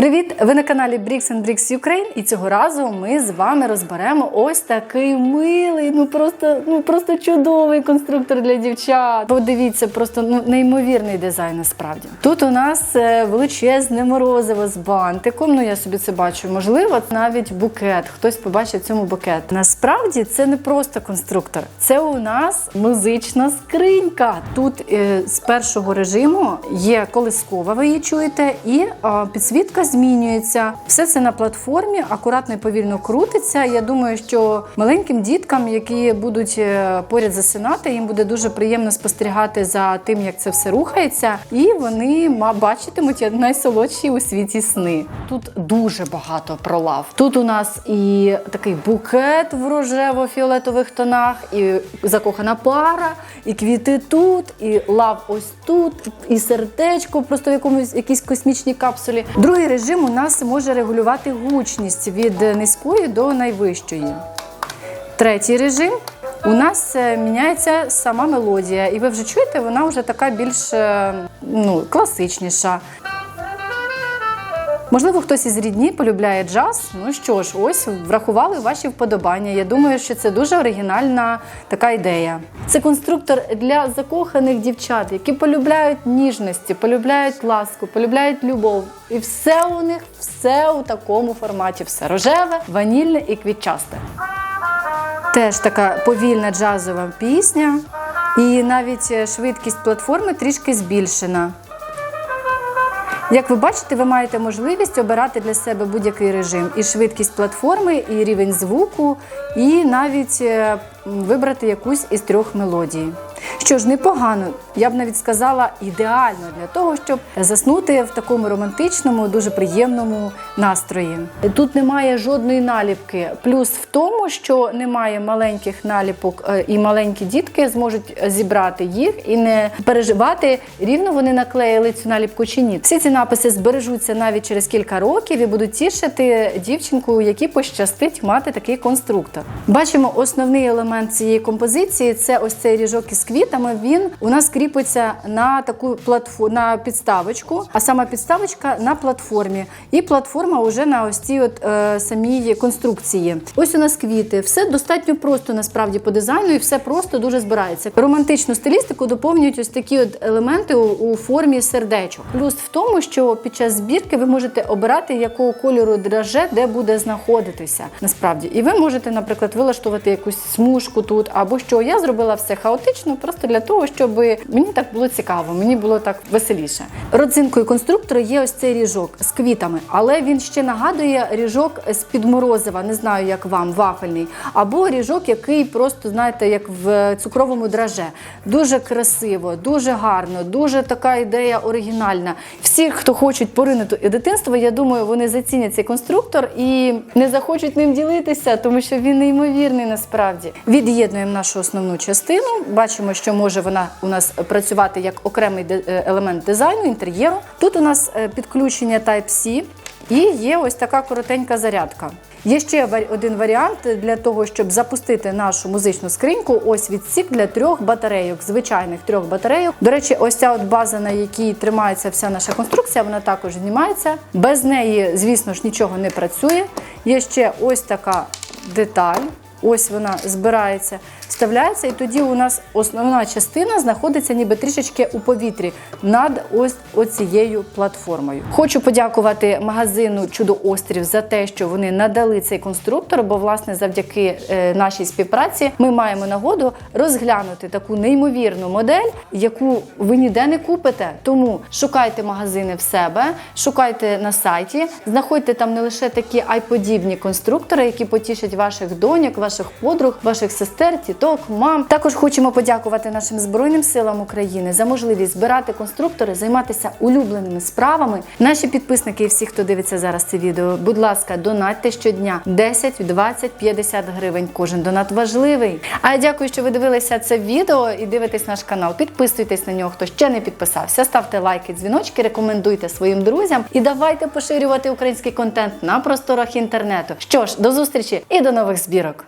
Привіт! Ви на каналі Bricks and Bricks Ukraine і цього разу ми з вами розберемо ось такий милий, ну просто, ну просто чудовий конструктор для дівчат. Подивіться, просто ну неймовірний дизайн насправді. Тут у нас е, величезне морозиво з бантиком. Ну я собі це бачу. Можливо, навіть букет. Хтось побачить цьому букет. Насправді це не просто конструктор, це у нас музична скринька. Тут е, з першого режиму є колискова, ви її чуєте, і підсвітка змінюється. Все це на платформі, акуратно і повільно крутиться. Я думаю, що маленьким діткам, які будуть е, поряд засинати, їм буде дуже приємно спостерігати за тим, як це все рухається, і вони бачитимуть найсолодші у світі сни. Тут дуже багато про лав. Тут у нас і такий букет в рожево-фіолетових тонах, і закохана пара, і квіти тут, і лав ось тут, і сердечко просто в якомусь якійсь космічній капсулі. Другий режим у нас може регулювати гучність від низької до найвищої. Третій режим. У нас е, міняється сама мелодія, і ви вже чуєте, вона вже така більш е, ну, класичніша. Можливо, хтось із рідні полюбляє джаз. Ну що ж, ось врахували ваші вподобання. Я думаю, що це дуже оригінальна така ідея. Це конструктор для закоханих дівчат, які полюбляють ніжності, полюбляють ласку, полюбляють любов. І все у них, все у такому форматі. Все рожеве, ванільне і квітчасте. Теж така повільна джазова пісня, і навіть швидкість платформи трішки збільшена. Як ви бачите, ви маєте можливість обирати для себе будь-який режим. І швидкість платформи, і рівень звуку, і навіть е, вибрати якусь із трьох мелодій. Що ж, непогано, я б навіть сказала, ідеально для того, щоб заснути в такому романтичному, дуже приємному настрої. Тут немає жодної наліпки. Плюс в тому, що немає маленьких наліпок, е, і маленькі дітки зможуть зібрати їх і не переживати, рівно вони наклеїли цю наліпку чи ні. Всі ці написи збережуться навіть через кілька років і будуть тішити дівчинку, якій пощастить мати такий конструктор. Бачимо основний елемент цієї композиції це ось цей ріжок із квітами. Він у нас кріпиться на таку платформу на підставочку, а сама підставочка на платформі. І платформа вже на ось цій от е, самій конструкції. Ось у нас квіти. Все достатньо просто насправді по дизайну, і все просто дуже збирається. Романтичну стилістику доповнюють ось такі от елементи у, у формі сердечок. Плюс в тому, що під час збірки ви можете обирати, якого кольору драже, де буде знаходитися насправді. І ви можете, наприклад, вилаштувати якусь смужку тут, або що я зробила все хаотично, просто для того, щоб мені так було цікаво, мені було так веселіше. Родзинкою конструктора є ось цей ріжок з квітами, але він ще нагадує ріжок з під морозива, не знаю, як вам, вафельний, або ріжок, який просто знаєте, як в цукровому драже. Дуже красиво, дуже гарно, дуже така ідея оригінальна. Всі, хто хочуть поринути дитинство, я думаю, вони зацінять цей конструктор і не захочуть ним ділитися, тому що він неймовірний насправді. Від'єднуємо нашу основну частину. Бачимо, що може вона у нас працювати як окремий е, елемент дизайну, інтер'єру. Тут у нас е, підключення Type-C і є ось така коротенька зарядка. Є ще один варіант для того, щоб запустити нашу музичну скриньку. Ось відсік для трьох батарейок, звичайних трьох батарейок. До речі, ось ця от база, на якій тримається вся наша конструкція, вона також знімається. Без неї, звісно ж, нічого не працює. Є ще ось така деталь. Ось вона збирається, вставляється, і тоді у нас основна частина знаходиться ніби трішечки у повітрі над ось оцією платформою. Хочу подякувати магазину Чудо Острів за те, що вони надали цей конструктор, бо власне завдяки е, нашій співпраці ми маємо нагоду розглянути таку неймовірну модель, яку ви ніде не купите. Тому шукайте магазини в себе, шукайте на сайті, знаходьте там не лише такі айподібні конструктори, які потішать ваших доньок, ваших подруг, ваших сестер, тіток, мам. Також хочемо подякувати нашим збройним силам України за можливість збирати конструктори, займатися улюбленими справами. Наші підписники і всі, хто дивиться зараз це відео, будь ласка, донатьте щодня 10, 20, 50 гривень. Кожен донат важливий. А я дякую, що ви дивилися це відео і дивитесь наш канал. Підписуйтесь на нього, хто ще не підписався. Ставте лайки, дзвіночки, рекомендуйте своїм друзям і давайте поширювати український контент на просторах інтернету. Що ж, до зустрічі і до нових збірок.